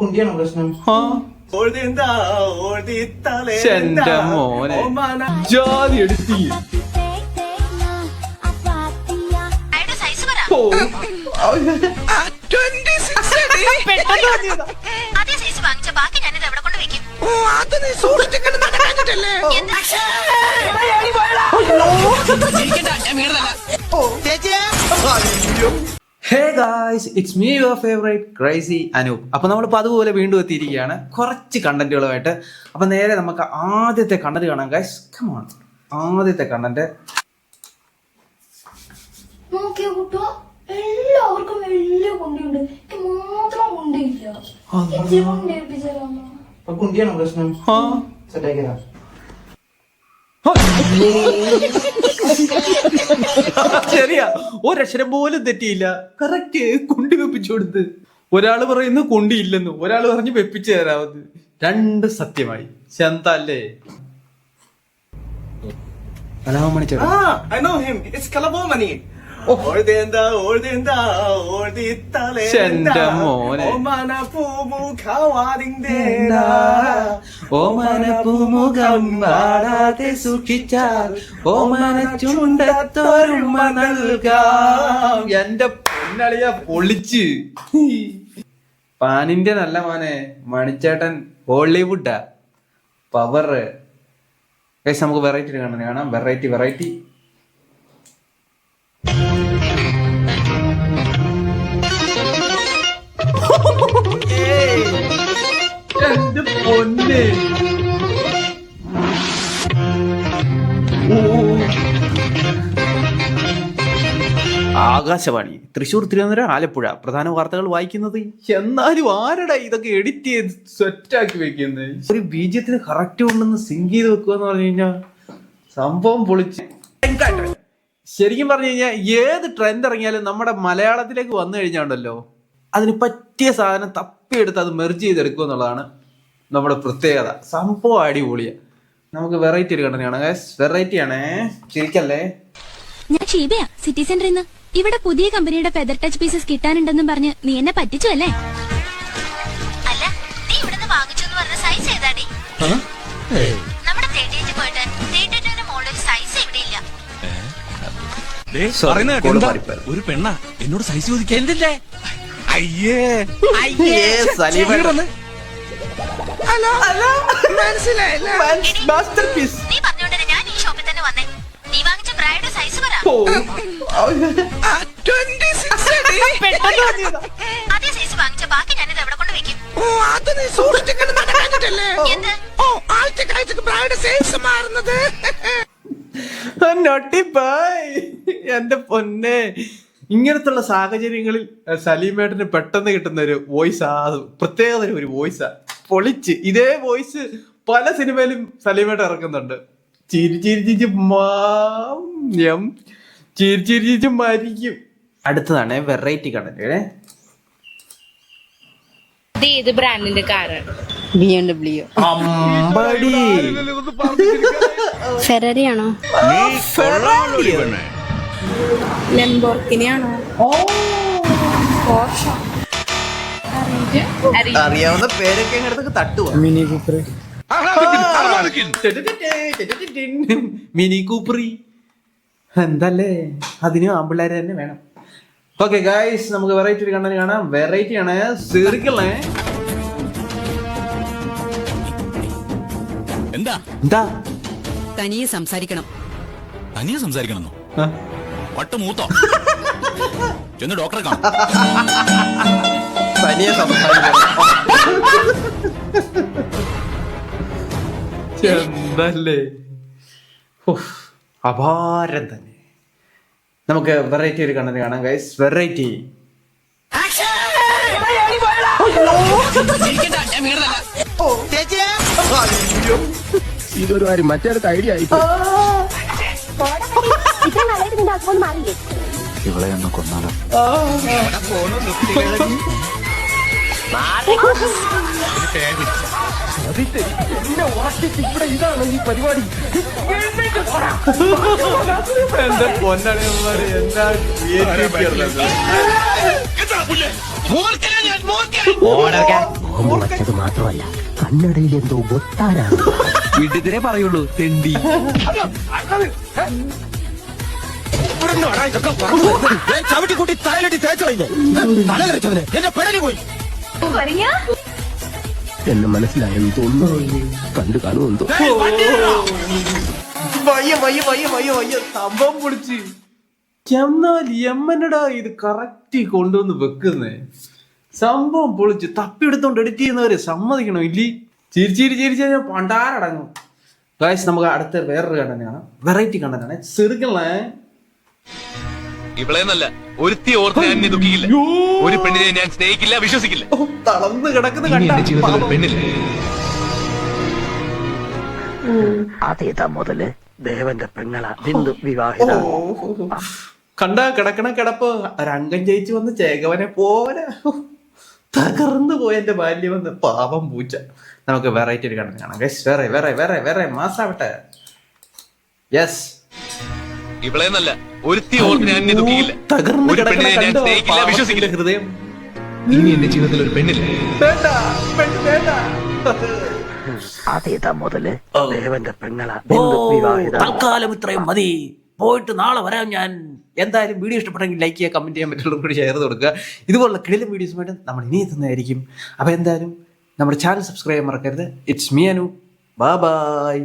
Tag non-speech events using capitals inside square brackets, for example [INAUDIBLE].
കുണ്ടിയാണോ പ്രശ്നം? എന്റെ? മോനെ. ജാതി എടുത്തി. അയാളുടെ hey guys it's me your favourite crazy Anoop അപ്പോൾ നമ്മളിപ്പോൾ അതുപോലെ വീണ്ടും എത്തിയിരിക്കുകയാണ്. കുറച്ച് കണ്ടന്റുകളുമായിട്ട് അപ്പോൾ നേരെ നമുക്ക് ആദ്യത്തെ കണ്ടന്റ് കാണാം ഗായ്സ് കമോൺ ആദ്യത്തെ കണ്ടന്റ് എല്ലാവർക്കും വലിയ കുണ്ടിയുണ്ട് മാത്രം കുണ്ടിയില്ല കുണ്ടിയാണോ പ്രശ്നം? സെറ്റാക്കിയതാ [LAUGHS] ശരിയാ ഒരക്ഷരം പോലും തെറ്റിയില്ല. കറക്റ്റ് കുണ്ടി വെപ്പിച്ചു കൊടുത്ത്. ഒരാൾ പറയുന്നു കുണ്ടിയില്ലെന്ന് ഒരാൾ പറഞ്ഞു വെപ്പിച്ചു തരാമെന്ന് രണ്ട് സത്യമായി. ശന്തല്ലേ കലാമണി ചേട്ടാ എന്റെ? മോനെ. ഓമാന വാടാതെ സൂക്ഷിച്ചാൽ ഓമന ചുണ്ടത്തോരുമ നൽകാം. എന്റെ പൊന്നളിയ പൊളിച്ച്. പാനിന്റെ നല്ല മോനെ മണിച്ചേട്ടൻ ഹോളിവുഡാ. പവർ നമുക്ക് വെറൈറ്റി കാണാൻ കാണാം. Variety variety. എന്റെ ആകാശവാണി തൃശൂർ തിരുവനന്തപുരം ആലപ്പുഴ. പ്രധാന വാർത്തകൾ വായിക്കുന്നത് എന്നാലും ആരടാ ഇതൊക്കെ എഡിറ്റ് ചെയ്ത് സെറ്റാക്കി വെക്കുന്നത് ഒരു ബീജത്തിന് കറക്റ്റ് ഉണ്ടെന്ന് സിങ്ക് ചെയ്ത് വെക്കുക എന്ന് പറഞ്ഞു കഴിഞ്ഞാൽ സംഭവം പൊളിച്ച്. ശരിക്കും പറഞ്ഞു കഴിഞ്ഞാൽ ഏത് ട്രെൻഡ് ഇറങ്ങിയാലും നമ്മുടെ മലയാളത്തിലേക്ക് വന്നു കഴിഞ്ഞാണ്ടല്ലോ അതിന് പറ്റിയ സാധനം തപ്പിയെടുത്ത് അത് മെർജ് ചെയ്തെടുക്കുക എന്നുള്ളതാണ് നമ്മുടെ പ്രത്യേകത. സംഭവം അടിപൊളിയാണ് നമുക്ക് വെറൈറ്റി ഒരു കണ്ടാണ് വെറൈറ്റി ആണേ. ചിരിക്കല്ലേ? ഞാൻ ഷീബയാ സിറ്റി സെന്ററിൽ നിന്ന് ഇവിടെ പുതിയ കമ്പനിയുടെ ഫെദർ ടച്ച് പീസസ് കിട്ടാനുണ്ടെന്നും പറഞ്ഞ് നീ എന്നെ പറ്റിച്ചു അല്ലേ? അല്ല നീ ഇവിടുന്ന് വാങ്ങിച്ചു എന്ന് പറഞ്ഞ സൈസ് ഏതാടി നമ്മുടെ തേട്ടിയേറ്റ് പോയിട്ട് തേട്ടിന്റെ മോളിൽ ഒരു സൈസ് ഇവിടെ ഇല്ല. ഒരു പെണ്ണ എന്നോട് സൈസ് ചോദിക്കാൻ? എന്തിന്റെ അയ്യേ. മാസ്റ്റർ പീസ് നീ പറഞ്ഞോണ്ടേ ഞാൻ ഈ ഷോപ്പിൽ തന്നെ വന്നേ? നീ വാങ്ങിച്ച ബ്രൈഡ് സൈസ് പറ. അതേ സൈസ് വാങ്ങിച്ച ബാക്കി ഞാനിത് എവിടെ കൊണ്ട് വെക്കും? എന്ത്? നൊട്ടിപ്പായ് എന്റെ പൊന്നെ. ഇങ്ങനത്തുള്ള സാഹചര്യങ്ങളിൽ സലീമേട്ടന് പെട്ടെന്ന് കിട്ടുന്ന ഒരു വോയിസ് ആ പ്രത്യേകത ഒരു വോയിസാ പൊളിച്ച്. ഇതേ വോയിസ് പല സിനിമയിലും സലീമേട്ട് ഇറക്കുന്നുണ്ട്. ചിരി ചിരി ചിരി മാം ചിരി ചിരി ചിരി മരിക്കും. അടുത്തതാണ് വെറൈറ്റി കണ്ടന്റ് ഇത് ഏത് ബ്രാൻഡിന്റെ കാറാണ് ബി എം ഡബ്ല്യു അമ്പടി. [LAUGHS] ഫെററി ആണോ. ലെംബോർഗിനി ആണോ അറിയാവുന്ന പേരൊക്കെ ഇങ്ങനത്തൊക്കെ തട്ടുവാ. മിനി കൂപ്പർ മിനി കൂപ്പറി. എന്തല്ലേ? അതിന് ആമ്പിള്ളേരെ തന്നെ വേണം. ഓക്കെ ഗായ്സ് നമുക്ക് വെറൈറ്റി ഒരു കണ്ടന്റ് കാണാം. വെറൈറ്റി ആണ്. സീറിക്കല്ലേ എന്താ? എന്താ? തനിയെ സംസാരിക്കണം. തനിയെ സംസാരിക്കണം വട്ട വട്ട് മൂത്തോ? ചെന്ന് ഡോക്ടറെ കാണും. [LAUGHS] തനിയെ സംസാരിക്കണം എന്തല്ലേ ഉഫ്, അപാരം തന്നെ. നമുക്ക് വെറൈറ്റി ഒരു കണ്ടന്റ് കാണാം ഗൈസ് വെറൈറ്റി ഇതൊരു കാര്യം മറ്റേ ഐഡിയ ആയി. ഇവളെ ഒന്ന് കൊന്നാലോ. എന്റെ പൊന്നണിയന്മാര് എന്താ creativity ഉള്ളത്. വച്ചത് മാത്രമല്ല കണ്ണടയിൽ എന്തോ ഒത്താരാണ് വിടുതരെ പറയുള്ളൂ തെണ്ടി ചവിട്ടിക്കൂട്ടി തലയിലടി തേച്ചു തല കരച്ചവന് എന്റെ പെടലി പോയി. എന്ന് മനസ്സിലായെന്ന് തോന്നുന്നു. കണ്ടു കാണുമെന്ന് സംഭവം പൊളിച്ച്. എമ്മനടാ ഇത് കറക്റ്റ് കൊണ്ടുവന്ന് വെക്കുന്നേ. സംഭവം പൊളിച്ച്. തപ്പിയെടുത്തോണ്ട് എഡിറ്റ് ചെയ്യുന്നവരെ സമ്മതിക്കണം? ഇല്ലേ. ചിരിച്ചിരി ചിരി ചിരിച്ച് ഞാൻ പണ്ടാരടങ്ങും. ഗായ്സ് നമുക്ക് അടുത്ത വേറൊരു കണ്ടന്റ് കാണാം. വെറൈറ്റി കണ്ടന്റ് ആണ്. ചെറുകളെ ഇവളെ നല്ല ഒരുത്തി ഓർത്ത് ഞാൻ ദുഃഖിക്കില്ല. ഒരു പെണ്ണിനെ ഞാൻ സ്നേഹിക്കില്ല വിശ്വസിക്കില്ല. തളർന്ന് കിടക്കുന്ന എന്റെ ജീവിതത്തിൽ കണ്ട പെണ്ണില്ല? അതേതാ മുതൽ? ദേവന്റെ പെങ്ങള ബിന്ദു വിവാഹിത. കണ്ട കിടക്കണ കിടപ്പ് രംഗം ജയിച്ചു വന്ന് ചേകവനെ പോലെ. തകർന്നു പോയ എന്റെ ബാല്യം വന്ന് പാവം പൂച്ച. നമുക്ക് വെറൈറ്റി ഒരു കണ്ടന്റ് കാണാം. വേറെ വേറെ വേറെ വേറെ മാസാവട്ടെ. യെസ് ഇവളെ നല്ല ഒരുത്തി ഓർത്ത് ഞാൻ എന്നെ ദുഃഖിക്കില്ല. തകർന്ന് ഒരു പെണ്ണിനെ ഞാൻ കണ്ടോ? സ്നേഹിക്കില്ല പാവത്തിന്റെ വിശ്വസിക്കില്ല. ഹൃദയം. ഇനി എന്റെ ജീവിതത്തിൽ ഒരു പെണ്ണില്ല? വേണ്ട പെണ്ണ് വേണ്ട. അതേതാ മുതൽ? ദേവന്റെ പെങ്ങള. ബിന്ദു വിവാഹിത? തൽക്കാലം ഇത്രയും മതി. പോയിട്ട് നാളെ വരാം ഞാൻ. എന്തായാലും വീഡിയോ ഇഷ്ടപ്പെട്ടെങ്കിൽ ലൈക്ക് ചെയ്യുക കമന്റ് ചെയ്യാൻ മറ്റുള്ളവർ കൂടി ഷെയർ ചെയ്ത് കൊടുക്കുക. ഇതുപോലുള്ള കിടിലം വീഡിയോസുമായിട്ട് നമ്മൾ ഇനി എത്തുന്നതായിരിക്കും. അപ്പോൾ എന്തായാലും നമ്മുടെ ചാനൽ സബ്സ്ക്രൈബ് ചെയ്യാൻ മറക്കരുത്. It's me Anu bye bye